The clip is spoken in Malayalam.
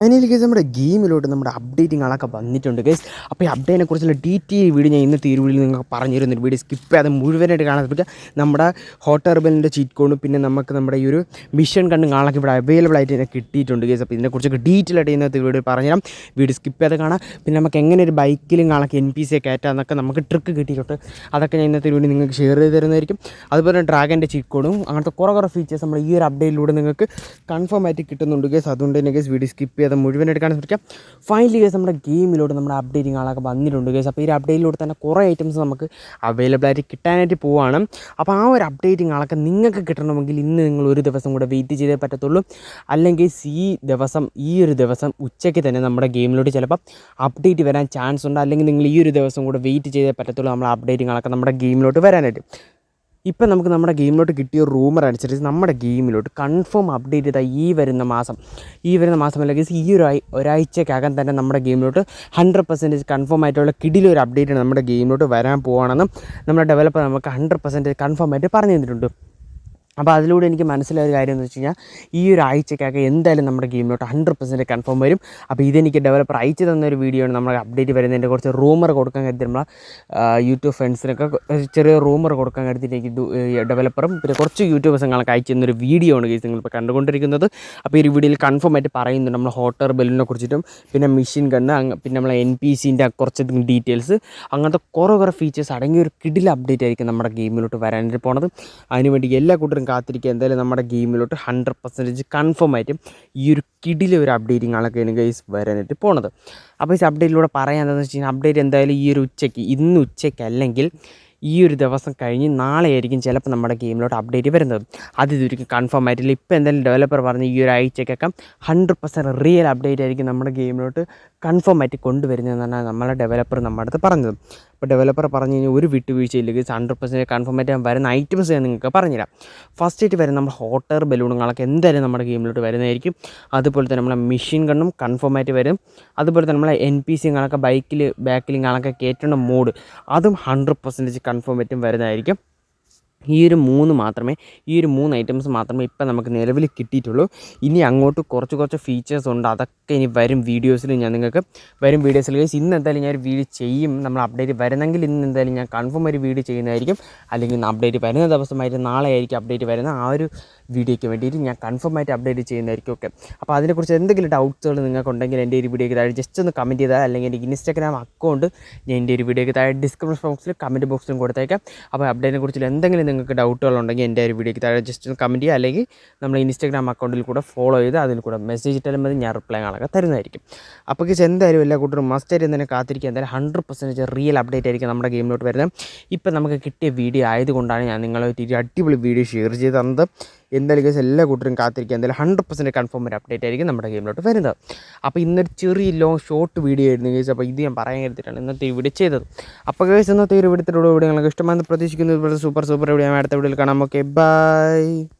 അതിന് കേസ് നമ്മുടെ ഗെയിമിലോട്ട് നമ്മുടെ അപ്ഡേറ്റിങ്ങളൊക്കെ വന്നിട്ടുണ്ട് ഗൈസ് അപ്പോൾ ഈ അപ്ഡേറ്റിനെ കുറിച്ചുള്ള ഡീറ്റെയിൽ വീഡിയോ ഞാൻ ഇന്നത്തെ ഈ വീഡിയോയിൽ നിങ്ങൾക്ക് പറഞ്ഞു തരുന്നൊരു വീഡിയോ സ്കിപ്പ് ചെയ്യാതെ മുഴുവനായിട്ട് കാണാൻ പറ്റുക നമ്മുടെ ഹോട്ട് ഹെർബലിന്റെ ചീറ്റ് കോഡും പിന്നെ നമുക്ക് നമ്മുടെ ഈ ഒരു മിഷൻ കണ്ടും കാണാനൊക്കെ ഇവിടെ അവൈലബിൾ ആയിട്ട് ഇതിനെ കിട്ടിയിട്ടുണ്ട് ഗൈസ് അപ്പോൾ ഇതിനെക്കുറിച്ചൊക്കെ ഡീറ്റെയിൽ ആയിട്ട് ഇന്നത്തെ വീഡിയോ പറഞ്ഞുതരാം. വീഡിയോ സ്കിപ്പ് ചെയ്യാതെ കാണാം. പിന്നെ നമുക്ക് എങ്ങനെ ഒരു ബൈക്കിലും കാണാൻ എൻ പി സിയെ കയറ്റാമെന്നൊക്കെ നമുക്ക് ട്രിക്ക് കിട്ടിയിട്ടുണ്ട്. അതൊക്കെ ഞാൻ ഇന്നത്തെ വീഡിയോ നിങ്ങൾക്ക് ഷെയർ ചെയ്ത് തരുന്നതായിരിക്കും. അതുപോലെ ഡ്രാഗന്റെ ചീറ്റ് കോഡും അങ്ങനത്തെ കുറേ കുറേ ഫീച്ചേഴ്സ് നമ്മുടെ ഈ ഒരു അപ്ഡേറ്റിലൂടെ നിങ്ങൾക്ക് കൺഫേം ആയിട്ട് കിട്ടുന്നുണ്ട് ഗൈസ് അതുകൊണ്ട് തന്നെ ഗൈസ് വീഡിയോ സ്കിപ്പ് ചെയ്യാതെ മുഴുവൻ എടുക്കാൻ ശ്രമിക്കാം ഫൈനലി കേസ് നമ്മുടെ ഗെയിമിലോട്ട് നമ്മുടെ അപ്ഡേറ്റിംഗ് ആളൊക്കെ വന്നിട്ടുണ്ട് കേസ് അപ്പോൾ ഈ അപ്ഡേറ്റിലൂടെ തന്നെ കുറേ ഐറ്റംസ് നമുക്ക് അവൈലബിൾ ആയിട്ട് കിട്ടാനായിട്ട് പോവാണ്. അപ്പോൾ ആ ഒരു അപ്ഡേറ്റിംഗ് ആളൊക്കെ നിങ്ങൾക്ക് കിട്ടണമെങ്കിൽ ഇന്ന് നിങ്ങൾ ഒരു ദിവസം കൂടെ വെയിറ്റ് ചെയ്തേ പറ്റത്തുള്ളൂ. അല്ലെങ്കിൽ ഈ ദിവസം ഈ ഒരു ദിവസം ഉച്ചയ്ക്ക് തന്നെ നമ്മുടെ ഗെയിമിലോട്ട് ചിലപ്പോൾ അപ്ഡേറ്റ് വരാൻ ചാൻസ് ഉണ്ട്. അല്ലെങ്കിൽ നിങ്ങൾ ഈ ഒരു ദിവസം കൂടെ വെയിറ്റ് ചെയ്തേ പറ്റത്തുള്ളൂ നമ്മൾ അപ്ഡേറ്റിംഗ് ആളൊക്കെ നമ്മുടെ ഗെയിമിലോട്ട് വരാനായിട്ട്. ഇപ്പം നമുക്ക് നമ്മുടെ ഗെയിമിലോട്ട് കിട്ടിയ റൂമർ അനുസരിച്ച് നമ്മുടെ ഗെയിമിലോട്ട് കൺഫേം അപ്ഡേറ്റ് ചെയ്താൽ ഈ വരുന്ന മാസം ഈ വരുന്ന മാസം അല്ലെങ്കിൽ ഈ ഒരു ഒരാഴ്ചക്കകം തന്നെ നമ്മുടെ ഗെയിമിലോട്ട് ഹൺഡ്രഡ് പെർസെന്റേജ് കൺഫേം ആയിട്ടുള്ള കിടിലൊരു അപ്ഡേറ്റ് നമ്മുടെ ഗെയിമിലോട്ട് വരാൻ പോവാണെന്നും നമ്മുടെ ഡെവലപ്പർ നമുക്ക് ഹൺഡ്രഡ് പെർസെന്റേജ് കൺഫേം ആയിട്ട് പറഞ്ഞു തന്നിട്ടുണ്ട്. അപ്പോൾ അതിലൂടെ എനിക്ക് മനസ്സിലായ ഒരു കാര്യം എന്ന് വെച്ച് കഴിഞ്ഞാൽ ഈ ഒരു ആഴ്ചക്കൊക്കെ എന്തായാലും നമ്മുടെ ഗെയിമിലോട്ട് ഹൺഡ്രഡ് പെർസെന്റ് കൺഫേം വരും. അപ്പോൾ ഇതെനിക്ക് ഡെവലപ്പർ അയച്ചു തന്ന ഒരു വീഡിയോ ആണ് നമ്മൾ അപ്ഡേറ്റ് വരുന്നതിന്റെ കുറച്ച് റൂമർ കൊടുക്കാൻ കരുതി നമ്മൾ യൂട്യൂബ് ഫ്രണ്ട്സിനൊക്കെ ചെറിയ റൂമർ കൊടുക്കാൻ കരുതി എനിക്ക് ഡെവലപ്പറും പിന്നെ കുറച്ച് യൂട്യൂബേഴ്സും യൂട്യൂബേഴ്സുകളൊക്കെ അയച്ചു തന്നൊരു വീഡിയോ ആണ് കേസ് നിങ്ങളിപ്പോൾ കണ്ടുകൊണ്ടിരിക്കുന്നത്. അപ്പോൾ ഈ വീഡിയോയിൽ കൺഫേം ആയിട്ട് പറയുന്നുണ്ട് നമ്മൾ ഹോട്ടർ ബലൂണിനെ കുറിച്ചിട്ടും പിന്നെ മെഷീൻ ഗണ്ണ് പിന്നെ നമ്മളെ എൻ പി സിന്റെ കുറച്ച് ഡീറ്റെയിൽസ് അങ്ങനത്തെ കുറേ കുറേ ഫീച്ചേഴ്സ് അടങ്ങിയ ഒരു കിടിൽ അപ്ഡേറ്റ് ആയിരിക്കും നമ്മുടെ ഗെയിമിലോട്ട് വരാനായിട്ട് പോണത്. അതിനുവേണ്ടി എല്ലാ കൂട്ടരും കാത്തിരിക്കുക. എന്തായാലും നമ്മുടെ ഗെയിമിലോട്ട് ഹൺഡ്രഡ് പെർസെന്റേജ് കൺഫേം ആയിട്ടും ഈ ഒരു കിടിലെ ഒരു അപ്ഡേറ്റിംഗ് ആളൊക്കെയാണ് ഗൈസ് വരാനായിട്ട് പോണത്. അപ്പോൾ ഈ അപ്ഡേറ്റിലൂടെ പറയാൻ എന്താണെന്ന് വെച്ച് കഴിഞ്ഞാൽ അപ്ഡേറ്റ് എന്തായാലും ഈ ഒരു ഉച്ചയ്ക്ക് ഇന്ന് ഉച്ചയ്ക്ക് അല്ലെങ്കിൽ ഈ ഒരു ദിവസം കഴിഞ്ഞ് നാളെ ആയിരിക്കും ചിലപ്പോൾ നമ്മുടെ ഗെയിമിലോട്ട് അപ്ഡേറ്റ് വരുന്നത്. അത് ഇതൊരിക്കും കൺഫേം ആയിട്ടില്ല. ഇപ്പോൾ എന്തായാലും ഡെവലപ്പർ പറഞ്ഞ് ഈ ഒരു ആഴ്ചക്കൊക്കെ ഹൺഡ്രഡ് പെർസെന്റ് റിയൽ അപ്ഡേറ്റ് ആയിരിക്കും നമ്മുടെ ഗെയിമിലോട്ട് കൺഫേം ആയിട്ട് കൊണ്ടുവരുന്നതെന്നാണ് നമ്മളെ ഡെവലപ്പർ നമ്മുടെ അടുത്ത് പറഞ്ഞത്. അപ്പോൾ ഡെവലപ്പർ പറഞ്ഞു കഴിഞ്ഞാൽ ഒരു വിട്ടുവീഴ്ചയില്ലെങ്കിൽ ഹൺഡ്രഡ് പെർസെന്റ് കൺഫേം ആയിട്ട് വരുന്ന ഐറ്റംസ് ഞാൻ നിങ്ങൾക്ക് പറഞ്ഞുതരാം. ഫസ്റ്റ് ആയിട്ട് വരുന്ന നമ്മുടെ ഹോട്ടർ ബലൂണുകളൊക്കെ എന്തായാലും നമ്മുടെ ഗെയിമിലോട്ട് വരുന്നതായിരിക്കും. അതുപോലെ തന്നെ നമ്മളെ മെഷീൻ ഗണ്ണും കൺഫേം വരും. അതുപോലെ തന്നെ നമ്മളെ എൻ പി സിങ്ങളൊക്കെ ബൈക്കിൽ ബാക്കിലിങ്ങളൊക്കെ കയറ്റുന്ന മോഡ് അതും ഹൺഡ്രഡ് പെർസെന്റേജ് കൺഫേം വരുന്നതായിരിക്കും. ഈ ഒരു മൂന്ന് മാത്രമേ ഈ ഒരു മൂന്ന് ഐറ്റംസ് മാത്രമേ ഇപ്പം നമുക്ക് നിലവിൽ കിട്ടിയിട്ടുള്ളൂ. ഇനി അങ്ങോട്ട് കുറച്ച് കുറച്ച് ഫീച്ചേഴ്സ് ഉണ്ട്. അതൊക്കെ ഇനി വരും വീഡിയോസിൽ ഞാൻ നിങ്ങൾക്ക് വരും വീഡിയോസിൽ കഴിച്ച് ഇന്ന് എന്തായാലും ഞാൻ ഒരു വീഡിയോ ചെയ്യും. നമ്മൾ അപ്ഡേറ്റ് വരുന്നെങ്കിൽ ഇന്ന് എന്തായാലും ഞാൻ കൺഫേം ഒരു വീഡിയോ ചെയ്യുന്നതായിരിക്കും. അല്ലെങ്കിൽ ഇന്ന് അപ്ഡേറ്റ് വരുന്ന ദിവസമായിരിക്കും നാളെ ആയിരിക്കും അപ്ഡേറ്റ് വരുന്ന ആ ഒരു വീഡിയോയ്ക്ക് വേണ്ടിയിട്ട് ഞാൻ കൺഫേം ആയിട്ട് അപ്ഡേറ്റ് ചെയ്യുന്നതായിരിക്കും ഒക്കെ അപ്പോൾ അതിനെക്കുറിച്ച് എന്തെങ്കിലും ഡൗട്ട്സുകൾ നിങ്ങൾക്ക് ഉണ്ടെങ്കിൽ എന്റെ ഒരു വീഡിയോയ്ക്ക് താഴെ ജസ്റ്റ് ഒന്ന് കമന്റ് ചെയ്താൽ അല്ലെങ്കിൽ എന്റെ ഇൻസ്റ്റാഗ്രാം അക്കൗണ്ട് ഞാൻ എന്റെ ഒരു വീഡിയോയ്ക്ക് താഴെ ഡിസ്ക്രിപ്ഷൻ ബോക്സിൽ കമന്റ് ബോക്സിലും കൊടുത്തേക്കാം. അപ്പോൾ അപ്ഡേറ്റിനെ കുറിച്ച് എന്തെങ്കിലും നിങ്ങൾക്ക് ഡൗട്ടുകൾ ഉണ്ടെങ്കിൽ എന്റെ ഒരു വീഡിയോയ്ക്ക് താഴെ ജസ്റ്റ് ഒന്ന് കമന്റ് ചെയ്യുക. അല്ലെങ്കിൽ നമ്മൾ ഇൻസ്റ്റാഗ്രാം അക്കൗണ്ടിൽ കൂടെ ഫോളോ ചെയ്ത് അതിൽ കൂടെ മെസ്സേജ് ഇട്ടാലും മതി ഞാൻ റിപ്ലൈ കാണാൻ തരുന്നതായിരിക്കും. അപ്പോൾ എന്തായാലും എല്ലാ കൂട്ടരും മസ്റ്റ് ആയിരുന്നു തന്നെ കാത്തിരിക്കുക. എന്തായാലും ഹൺഡ്രഡ് പെർസെന്റേജ് റിയൽ അപ്ഡേറ്റ് ആയിരിക്കും നമ്മുടെ ഗെയിമിലോട്ട് വരുന്നത്. ഇപ്പം നമുക്ക് കിട്ടിയ വീഡിയോ ആയതുകൊണ്ടാണ് ഞാൻ നിങ്ങളെ ഒരു അടിപൊളി വീഡിയോ ഷെയർ ചെയ്ത് തന്നത്. എന്തായാലും കേസ് എല്ലാ കൂട്ടരും കാത്തിരിക്കുക. എന്തായാലും ഹൺഡ്രഡ് പെർസെന്റ് കൺഫേം ഒരു അപ്ഡേറ്റ് ആയിരിക്കും നമ്മുടെ ഗെയിമിലോട്ട് വരുന്നത്. അപ്പോൾ ഇന്നൊരു ചെറിയ ലോങ് ഷോർട്ട് വീഡിയോ ആയിരുന്നു കേസ് അപ്പോൾ ഇത് ഞാൻ പറയാൻ കരുതിയിട്ടാണ് ഇന്നത്തെ വീഡിയോ ചെയ്തത്. അപ്പോൾ കേസ് ഇന്നത്തെ ഒരു വീഡിയോ വീഡിയോ നിങ്ങൾക്ക് ഇഷ്ടമാണെന്ന് പ്രതീക്ഷിക്കുന്നത് സൂപ്പർ സൂപ്പർ വീഡിയോ അടുത്ത വീഡിയോയിൽ കാണാം. Okay bye